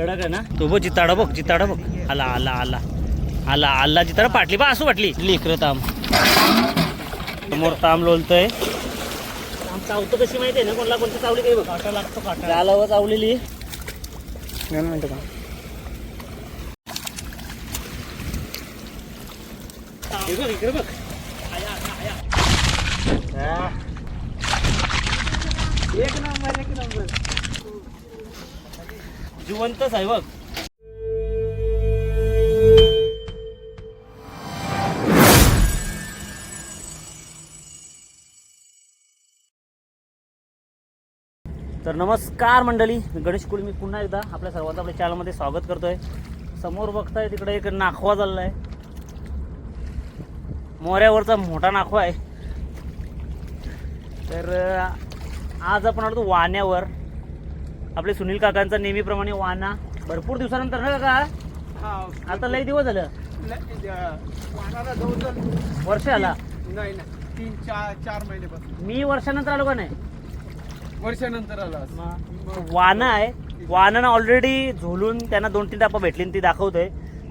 कडक आहे ना? तो बघ चिताडा बघ चिताडा बघ. आला आला आला. आला आला चिताडा पाटली बा असू वाटली. लेकर ताम. समोर ताम लोलतय ताम चावतं कशी माहिती आहे ना? कोणला कोणती चावली काही बघ. काटा लागतो काटा. झालं चावलेली. का बघ इकडे बघ. आया, आया, आया. एक नंबर एक नंबर. जिवंतच आहे बघ तर नमस्कार मंडळी गणेश कुळी मी पुन्हा एकदा आपल्या सर्वांचं आपल्या चॅनलमध्ये स्वागत करतोय. समोर बघताय तिकडे एक नाखवा चाललाय. मोऱ्यावरचा मोठा नाखवा आहे. तर आज आपण आलो वाण्यावर. आपले सुनील काकांचा नेहमीप्रमाणे वाना. भरपूर दिवसानंतर ना काका? आता लई दिवस झालं. जवळजवळ वर्ष आला नाही तीन चार चार महिन्यापासून. मी वर्षानंतर आलो का नाही? वर्षानंतर आला वाना आहे. वानानं ऑलरेडी झोलून त्यांना दोन तीन टापा भेटली आणि ती दाखवतोय.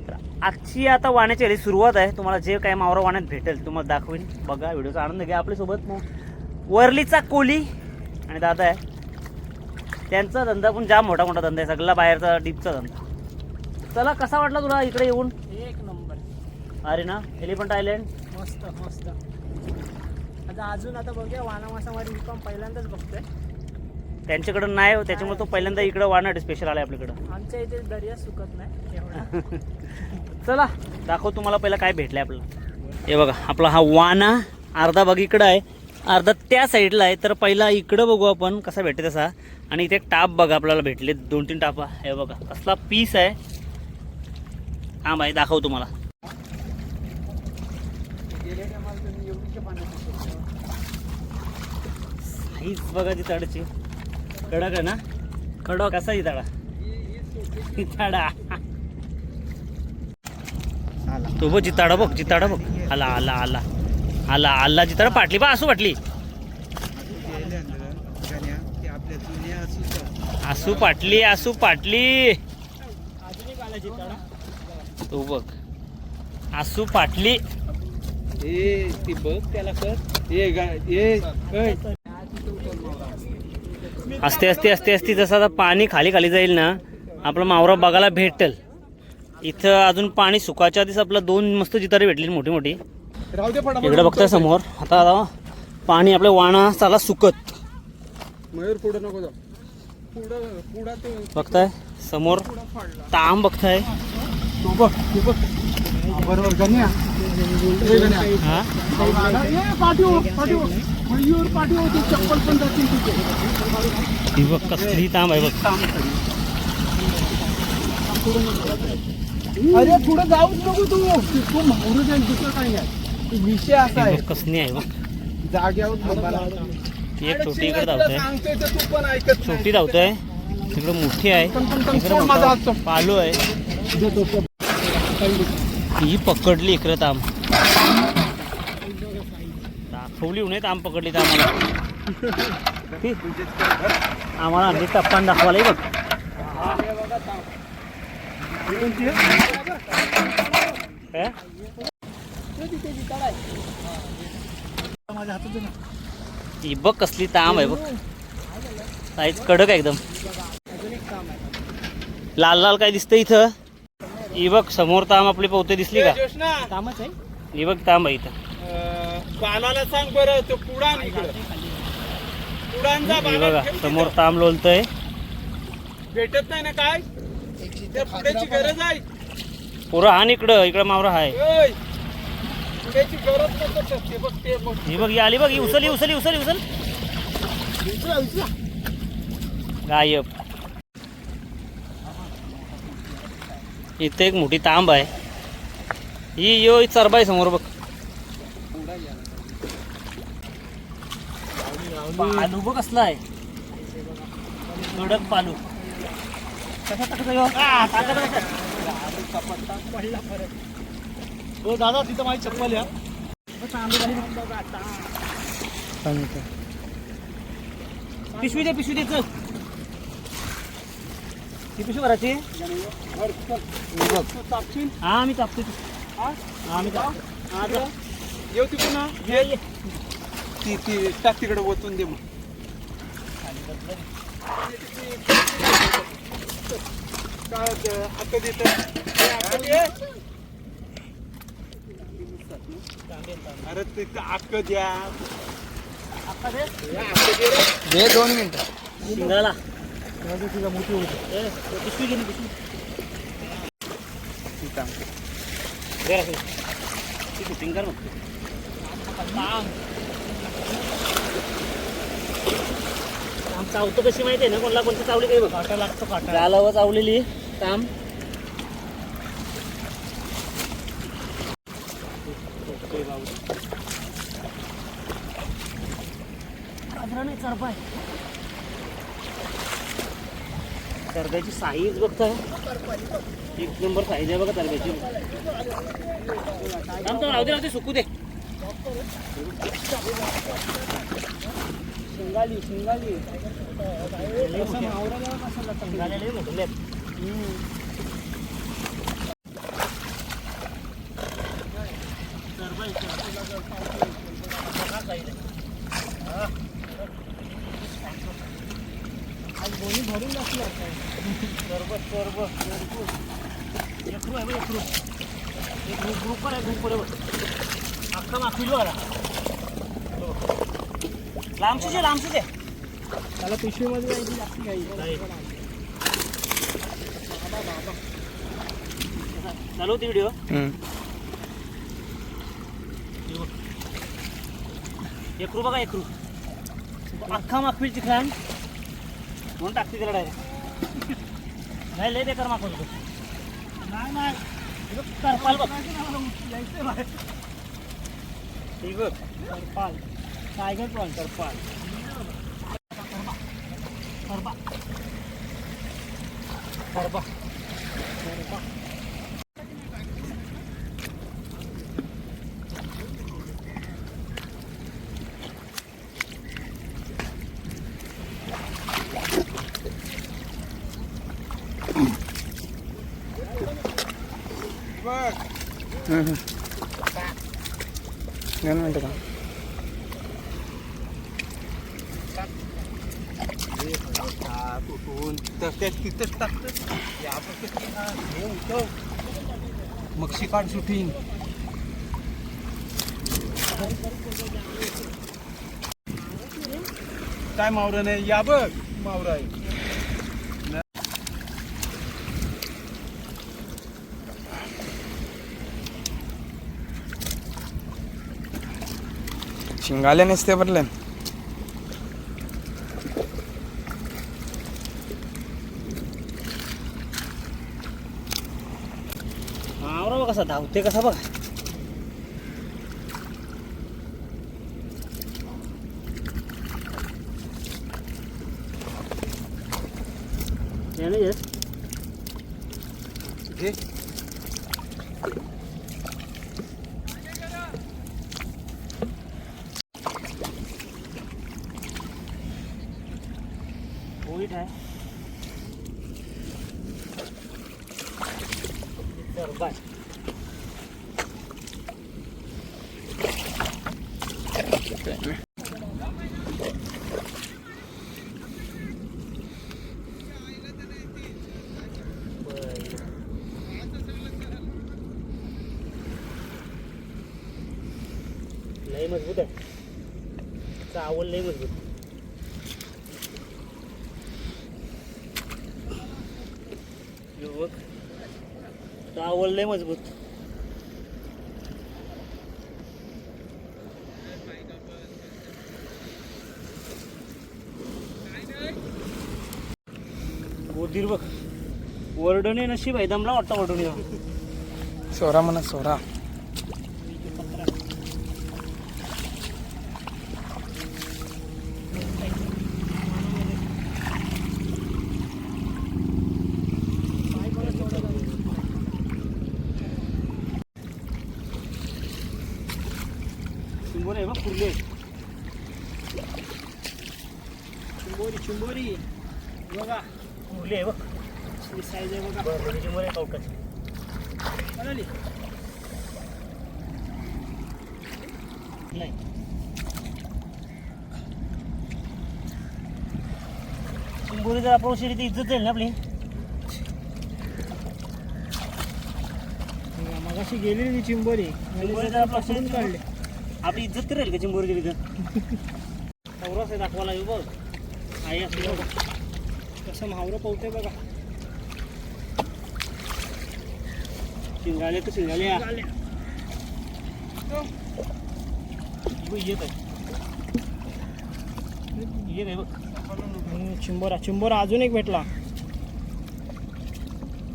तर आजची आता वाण्याची आली सुरुवात आहे. तुम्हाला जे काय मावरा वाण्यात भेटेल तुम्हाला दाखवीन. बघा व्हिडिओचा आनंद घ्या आपल्यासोबत. मग वरलीचा कोली आणि दादा आहे. त्यांचा धंदा पण जाम मोठा मोठा धंदा आहे. सगळा बाहेरचा डीपचा धंदा. चला कसा वाटला तुला इकडे येऊन? एक नंबर. अरे ना एलिफंट आयलँड मस्त मस्त. आता अजून आता बघूया वाणा मासामध्ये मी पण पहिल्यांदाच बघतोय. त्यांच्याकडे नाही हो, त्याच्यामुळे तो पहिल्यांदा इकडं वानट स्पेशल आलाय आपल्याकडं. आमच्या इथे दर्या सुकत नाही एवढा. चला दाखव तुम्हाला पहिला काय भेटलंय आपलं हे बघा आपला हा वाना अर्धा भाग इकडं आहे. अर्धा त्या साईडला आहे. तर पहिला इकडं बघू आपण कसा भेटते तसा. आणि इथे एक टाप बघा आपल्याला भेटले दोन तीन टापा हे बघा. कसला पीस आहे. हा बाई दाखव तुम्हाला. साईज बघा ती तडची कडक आहे ना? कडक. कसा ही तडा तडा तो बघ जिताडा बघ जिताडा बघ. आला आला आला. आला आला जिताडा पाटली बा असू वाटली आसू पाटली आसू पाटली. तो बघ. आसू पाटली. ए ती बघ त्याला कर. ए असते असते असते असते. जसं आता पाणी खाली खाली जाईल ना आपला मावरा बघायला भेटेल. इथं अजून पाणी सुकाच्या आधीच आपलं दोन मस्त जितारे भेटली मोठी मोठी. इकडे बघताय समोर. आता आता पाणी आपल्या वाणा चाला सुकत. मयूर पुढं नको जाऊ. पुढं पुढं ते बघताय? समोर ताम बघताय. तू बघ तू बघ. बरोबर गण्या. ए, गण्या. हा? ए, पाठीव पाठीव. मयूर पाठीव ती चप्पल पण जातील तुझे ही बघ कसली ताम आहे बघ. अरे पुढे जाऊच नको तू. तू मारू जाईल दुसरं काही नाही. विषय असा आहे कसली आहे जाग्यावर एक छोटी इकडे धावतंय सांगतोय तर तू पण ऐकत नाही. छोटी धावतंय तिकडे मोठी आहे. पालो आहे. ही पकडली इकडे ताम दाखवली नाही ताम पकडली तर आम्हाला. आम्हाला आणली टप्पान दाखवायला बघ काय? माझ्या. ही बघ कसली ताम आहे बघ. साईज कडक आहे एकदम. लाल लाल काय दिसतं इथं? ही बघ समोर ताम आपली पोहते दिसली का? तामच आहे. ही बघ ताम आहे इथं. अं, बाणाला सांग बरं तो इकडं. बाणा बघा समोर. ताम लोलतय. भेटत नाही ना काय? पुढ्याची गरज आहे. पुरा हा इकडं इकडं मावरा हाय. गरज नसते बघ ते बघ ही बघ ही आली बघ ही उचल ही उचल ही उचल ही उचल. उचला, उचला. गायब. इथे एक मोठी तांब आहे. ही यो चरबा आहे समोर बघ. पालू बघ कसला आहे. कडक पालू. कसा? आ, टाका, टाका. हो दादा तिथं माझी चप्पल या पिशवी दे पिशवी दे चल ती पिशवी भरायची हा मी कापतो ती. हा मी कापतो जा. येऊ. ती ती टाक तिकडे ओतून दे मग काय होतं? हक्क देतं. अरे ते हक्क द्या. दे. दोन मिनिटं. शिंगाला तुझा मोठी होती पिशवी घे ना, पिशवी दे रे, ती शूटिंग कर मग काम चावतो कशी माहिती आहे ना? कोणला कोणती चावली काही बघ. काटा लागतो काटा. झालं व चावलेली काम. नाही चरपाय तरब्याची साईज बघताय एक नंबर साईज आहे बघा तरब्याची राहू दे राहू दे सुकू दे. शिंगाली शिंगाली. आहे मोठे आहेत. तरबाई, बघा size आहे. आज दोन्ही भरून बसले सरबत सरबत एकरू आहे एकरू एक ग्रुप ग्रुपवर आहे ग्रुपवर आहे. अख्खा माफिलो आला. लांबचीच आहे लांबचीच आहे. त्याला पिशवीमध्ये जायची जास्त काही. चालू होती व्हिडिओ एकरू बघा एकरू अख्खा माखवील चिखलान म्हणून टाकते त्याला डायरेक्ट नाही लय बेकार माखवत होतो नाही नाही. करपाल बघ. ठीक बघ करपाल. Tiger prone Karpal. करपा. करपा. बघ तर तिथं त्या तिथंच टाकतं या आपण किती हा, हे उठव मग शूटिंग काय मावरं नाही? या बघ मावरं आहे. शिंगाले नसते भरले आवरा बघ कसा धावते कसा बघ याने मजबूत आहे. चावल लय मजबूत. युवक चावल लय मजबूत. गोदीर बघ. ओरडणे नशीब आहे दमला वाटतं ओरडून सोरा म्हणा सोरा. कुर्ले चिंबोरी चिंबोरी बघा आहे बघ साईज आहे बघा बरं चिंबोरी नाही चिंबोरी जर आपण उशिरी ती इज्जत जाईल ना आपली मगाशी गेली ती चिंबोरी चिंबोरी जर आपण काढली आपली इज्जत राहील का चिंबोर गेली तर? चौरस आहे दाखवायला येऊ बघ. आई असं बघ कसं मावरं पवते बघा. शिंगाले तर शिंगाले येत आहे. येत आहे बघ. चिंबोरा चिंबोरा अजून एक भेटला.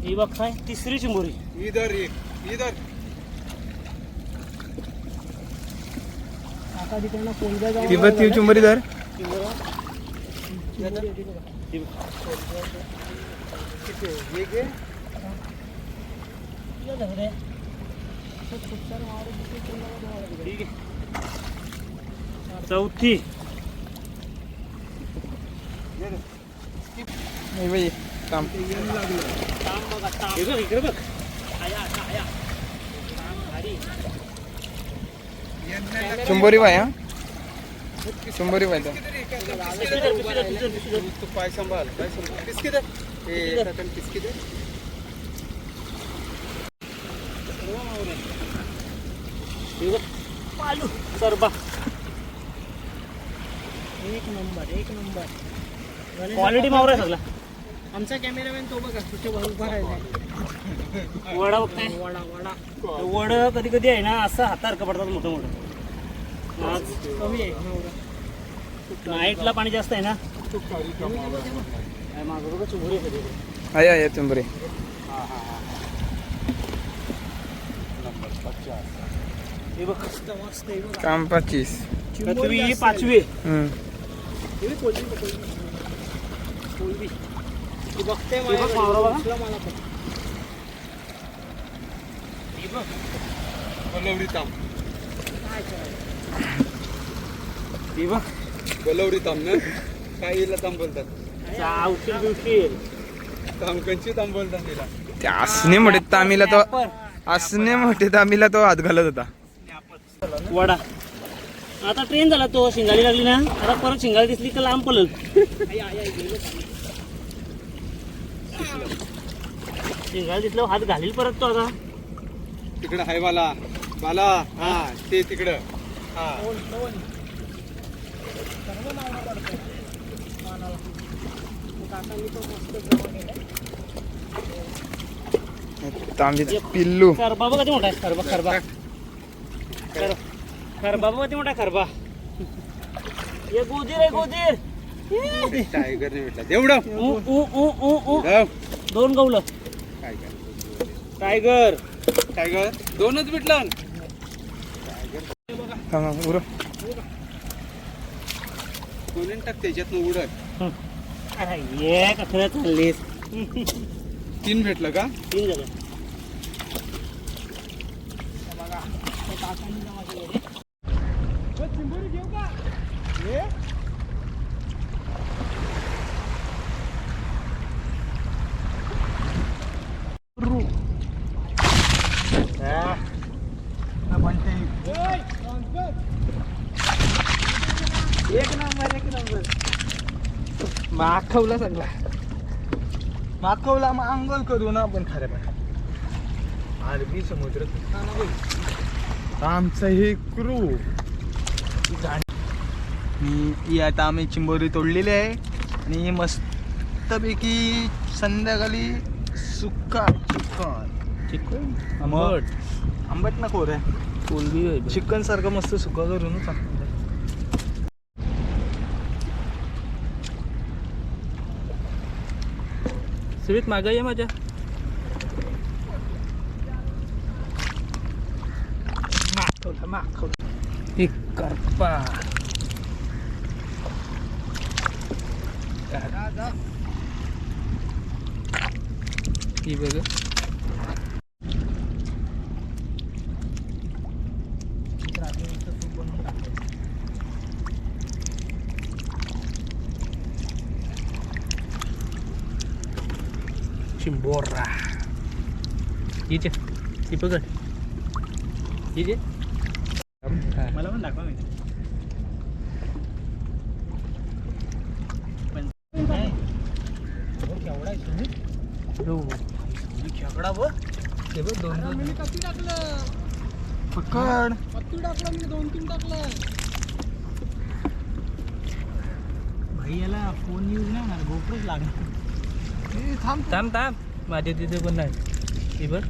ही बघ काय तिसरी चिंबोरी. इधर एक इधर आता तिकडनं कोणत्या जाऊन ती बघ ती चुंबरी धर चिंबोरा चिंबोरी होती बघा. ही बघ. ये घे येत आहे रे. असं खूप सारं मावरं दिसते, चिंबोरा तुम्हाला तिकडे. ठीक आहे चौथी. थांब हे बघ इकडे बघ. आया आया, आया. काम भारी. चुंबोरी बाई हा? चुंबोरी. तू. पाय सांभाळ पाय सांभाळ किसकी दे ए सटन किसकी दे बघ पालू सरबा एक नंबर एक नंबर क्वालिटी मावर आहे सगळा. आमचा कॅमेरामॅन तो बघा तिथे उभा राहिला वडा बघताय? वडा वडा. वड कधी कधी आहे ना असं हातासारखं पडतात मोठं मोठं आज कमी आहे. नाईटला पाणी जास्त आहे ना? बघा चुंबुरी आहे. आहे आहे चुंबरी हे काम पच्चीस. पृथ्वी ही पाचवी बघते मला हे बघ. बलवडी ताम काय हिला ताम बोलतात चहा उशीर बिवशीर तामकंची ताम बोलतात तिला त्या असणे मोठे तामीला तो असणे मोठे तामीला तो हात घालत होता. वडा. आता ट्रेन झाला तो शिंगाली लागली ना? आता परत शिंगाली दिसली का लांब गेलो शिंगाली दिसल्यावर हात घालील परत तो आता. तिकडं हाय बाला. बाला. हा ते तिकडं. सर्व मावरा पडतो मानाला मग काकांनी तो मस्त जमा केलाय तांबीचं पिल्लू. खरबा बघा किती मोठा आहे खरबा खरबा. खर- खरबा बघा मोठा खरबा. ये गोदीर आहे गोदीर. टायगर नाही भेटला तेवढं. दोन गवलं. काय टायगर. टायगर. दोनच भेटलं. थांबा, उरव. दोन्ही टाक त्याच्यातनं उडत अरे ये कचऱ्या चाललीस? तीन भेटलं का? तीन झालं. बघा काकांनी जमा केले चिंबोरी घेऊ का हे एक नंबर एक नंबर माखवला सगळा. माखवला मग अंघोळ करू ना आपण खऱ्या पाण्यात अरबी समुद्र आमचं हे क्रू मी आता आम्ही चिंबोरी तोडलेली आहे. आणि मस्तपैकी संध्याकाळी सुक्का चिकन. चिकन? आंबट. आंबट नको रे कोलबी चिकन सारखं मस्त सुका करून सुमित मागं ये माझ्या माखवला माखवला एक करपा ही बघ चिंबोरा इथे ती पकड इथे मला पण दाखवा केवढा आहे खेकडा बघ ते बघ दोन दोन मी कधी टाकलं पकड कधी टाकलं मी दोन तीन टाकलं भाई याला फोन यूज नाही होणार गोप्रोच लागणार थांब थांब. थांब माझ्या तिथे पण नाही. ती बघ.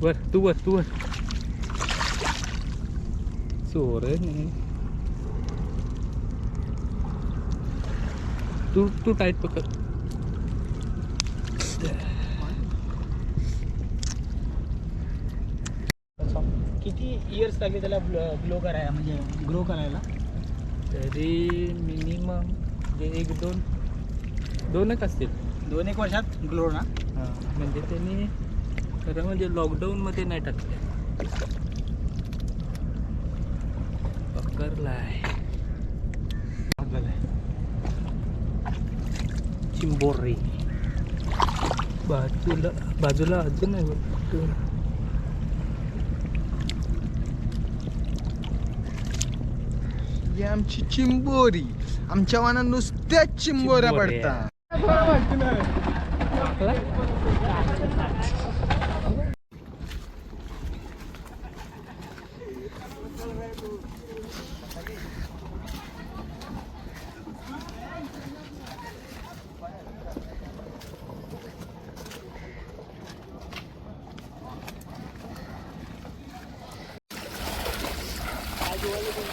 वर तू बस तू बस चोर तू तू टाईट पकड किती इयर्स लागले त्याला ग्लो करायला म्हणजे ग्रो करायला? तरी मिनिमम जे एक दोन दोनच असतील. दोन एक वर्षात ग्लो ना? हां म्हणजे त्यांनी खरं म्हणजे लॉकडाऊनमध्ये नाही टाकले. पकडलाय. चिंबोरी. बाजूला बाजूला अजून आहे ही आमची चिंबोरी. आमच्या वाना नुसत्याच चिंबोऱ्या चिंबोऱ्या. पडतात.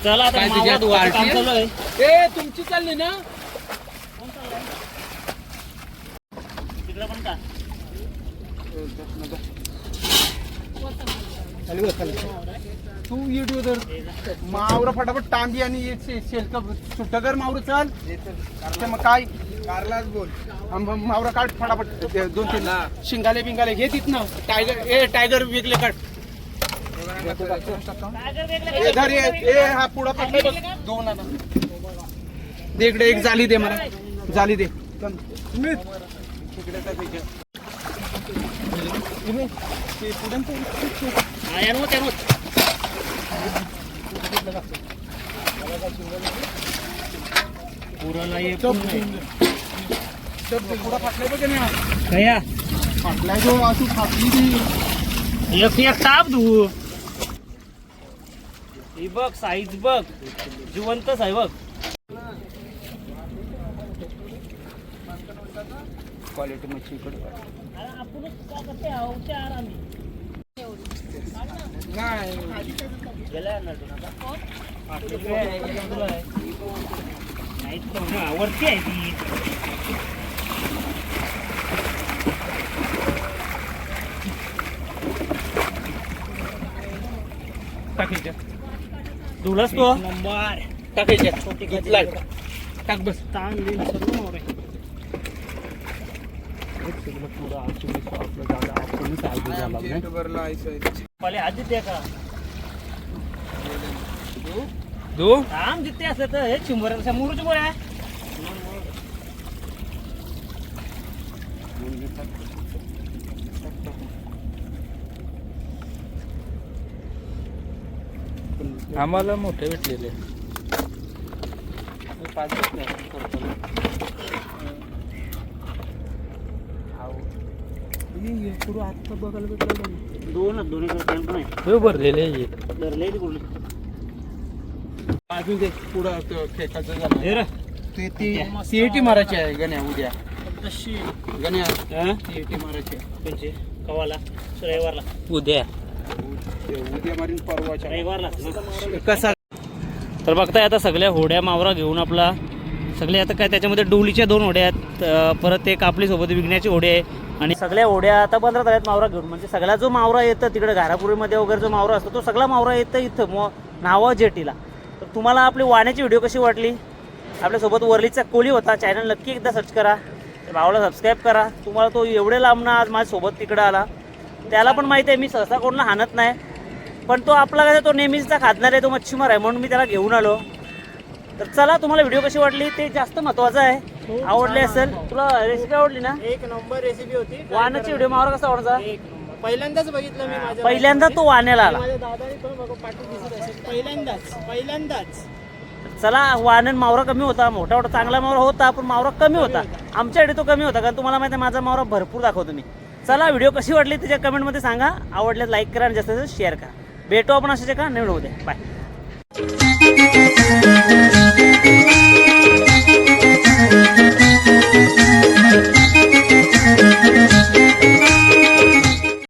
चला आता काय काम? चालू आहे. ए तुमची चालली ना? तिकडं पण का? तू युट्यूब वर मावर फटाफट तांबी आणि शेलक सुट्ट कर मावर चाल. ते मग काय? कारलाच बोल. मावर काढ फटाफट. ते दोन तीन शिंगाले बिंगाले घे तिथनं. टायगर ए टायगर वेगळे काढ. धर हा पुढं दोन दे. इकडे एक जाली दे मला. जाली दे. ते ते ते- ते फाटलंय जो अशी फाटली ती. एक एक ताप धू ही बघ साईज बघ. जिवंतच आहे बघ. क्वालिटी मच्छी इकडे वरती आहे ती टाकायच्या धुलास तो? टाकायच्या लाइट टाक बस. ताण देईन सर्व मोरे. थांब जिथे असलं तर हे आहे आम्हाला मोठे भेटलेले. पुढं आत्ता बघायला भेटलं दोन दोन्ही पण आहे हो भरलेले अजून ते पुढं झालं ते ती सीएटी मारायची आहे गण्या उद्या. गण्या. हा? सीएटी मारायची कवाला. रविवारला उद्या. उद्या मारीन परवाच्या कसा? तर बघताय आता सगळ्या होड्या मावरा घेऊन आपला सगळे आता काय त्याच्यामध्ये डोलीच्या दोन होड्या आहेत. परत एक आपलीसोबत विकण्याचे विकण्याची होडी आहे. आणि सगळ्या होड्या आता बंद झाल्यात मावरा घेऊन म्हणजे सगळा जो मावरा येतं तिकडे घारापुरीमध्ये वगैरे जो मावरा असतो तो सगळा मावरा येतं इथं मग नावा जेटीला. तर तुम्हाला आपली वाण्याची व्हिडिओ कशी वाटली? आपल्यासोबत वरलीचा कोली होता. चॅनल नक्की एकदा सर्च करा. भावाला सबस्क्राईब करा. तुम्हाला तो एवढे लांबणं आज माझ्यासोबत तिकडं आला. त्याला पण माहिती आहे मी सहसा कोणाला हाणत नाही. पण तो आपला काय तो नेहमीचा खादणार आहे तो मच्छीमार आहे म्हणून मी त्याला घेऊन आलो. तर चला तुम्हाला व्हिडिओ कशी वाटली ते जास्त महत्त्वाचं आहे. आवडली असेल तुला रेसिपी आवडली ना? एक नंबर रेसिपी होती. वाहनाची. व्हिडिओ मावरा कसा आवडचा पहिल्यांदाच बघितलं मी माझ्या पहिल्यांदा तो वाण्याला. आला. माझ्या दादाने पण बघा पाठी दिसत असेल. पहिल्यांदाच पहिल्यांदाच. चला वाहन मावरा कमी होता. मोठा मोठा चांगला मावरा होता पण मावरा कमी होता. आमच्याकडे तो कमी होता कारण तुम्हाला माहिती आहे माझा मावरा भरपूर दाखवतो मी. चला व्हिडिओ कशी वाटली त्याच्या कमेंटमध्ये सांगा. आवडल्यास लाईक करा आणि जास्त शेअर करा. भेटू आपण अशाच्या का नवीन होऊ द्या बाय